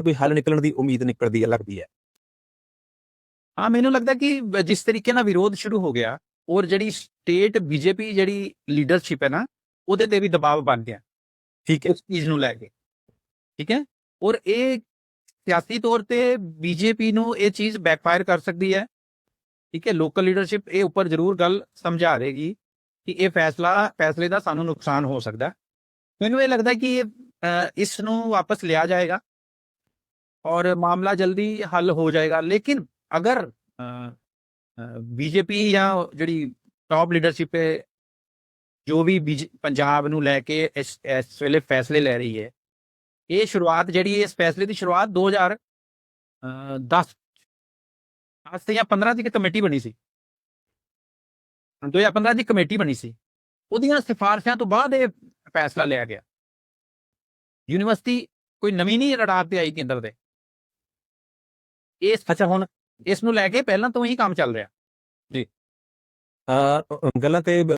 ਕੋਈ ਹੱਲ ਨਿਕਲਣ ਦੀ ਉਮੀਦ ਨਿਕਲਦੀ ਹੈ ਲੱਗਦੀ ਹੈ। ਹਾਂ ਮੈਨੂੰ ਲੱਗਦਾ ਕਿ ਜਿਸ ਤਰੀਕੇ ਨਾਲ ਵਿਰੋਧ ਸ਼ੁਰੂ ਹੋ ਗਿਆ ਔਰ ਜਿਹੜੀ ਸਟੇਟ ਬੀਜੇਪੀ ਜਿਹੜੀ ਲੀਡਰਸ਼ਿਪ ਹੈ ਨਾ ਉਹਦੇ ਤੇ ਵੀ ਦਬਾਅ ਬਣ ਗਿਆ। ਠੀਕ ਹੈ। ਇਸ ਚੀਜ਼ ਨੂੰ ਲੈ ਕੇ। ਠੀਕ ਹੈ? ਔਰ ਇਹ ਸਿਆਸੀ ਤੌਰ ਤੇ ਬੀਜੇਪੀ ਨੂੰ ਇਹ ਚੀਜ਼ ਬੈਕਫਾਇਰ ਕਰ ਸਕਦੀ ਹੈ। ਠੀਕ ਹੈ? ਲੋਕਲ ਲੀਡਰਸ਼ਿਪ ਇਹ ਉੱਪਰ ਜ਼ਰੂਰ ਗੱਲ ਸਮਝਾ ਦੇਗੀ ਕਿ ਇਹ ਫੈਸਲਾ ਫੈਸਲੇ ਦਾ ਸਾਨੂੰ ਨੁਕਸਾਨ ਹੋ ਸਕਦਾ। ਮੈਨੂੰ ਇਹ ਲੱਗਦਾ ਕਿ ਇਸ ਨੂੰ ਵਾਪਸ ਲਿਆ ਜਾਏਗਾ। ਔਰ ਮਾਮਲਾ ਜਲਦੀ ਹੱਲ ਹੋ ਜਾਏਗਾ ਲੇਕਿਨ ਅਗਰ ਬੀਜੇਪੀ ਜਾਂ ਜਿਹੜੀ ਟਾਪ ਲੀਡਰਸ਼ਿਪ ਹੈ ਜੋ ਵੀ BJ ਪੰਜਾਬ ਨੂੰ ਲੈ ਕੇ ਇਸ ਇਸ ਵੇਲੇ ਫੈਸਲੇ ਲੈ ਰਹੀ ਹੈ ਇਹ ਸ਼ੁਰੂਆਤ ਜਿਹੜੀ ਇਸ ਫੈਸਲੇ ਦੀ ਸ਼ੁਰੂਆਤ 2010 ਅੱਜ ਤੇ ਜਾਂ 15 ਦੀ ਇੱਕ ਕਮੇਟੀ ਬਣੀ ਸੀ 2015 ਦੀ ਕਮੇਟੀ ਬਣੀ ਸੀ ਉਹਦੀਆਂ ਸਿਫਾਰਸ਼ਾਂ ਤੋਂ ਬਾਅਦ ਇਹ ਫੈਸਲਾ ਲਿਆ ਗਿਆ ਯੂਨੀਵਰਸਿਟੀ ਕੋਈ ਨਵੀਂ ਨਹੀਂ ਰਡਾਰ ਤੇ ਆਈ ਕੇਂਦਰ ਦੇ ਇਸ ਅੱਛਾ ਹੁਣ ਇਸ ਨੂੰ ਲੈ ਕੇ ਪਹਿਲਾਂ ਤੋਂ ਹੀ ਕੰਮ ਚੱਲ ਰਿਹਾ। ਅਹ, ਗੱਲਾਂ ਤੇ ਬ-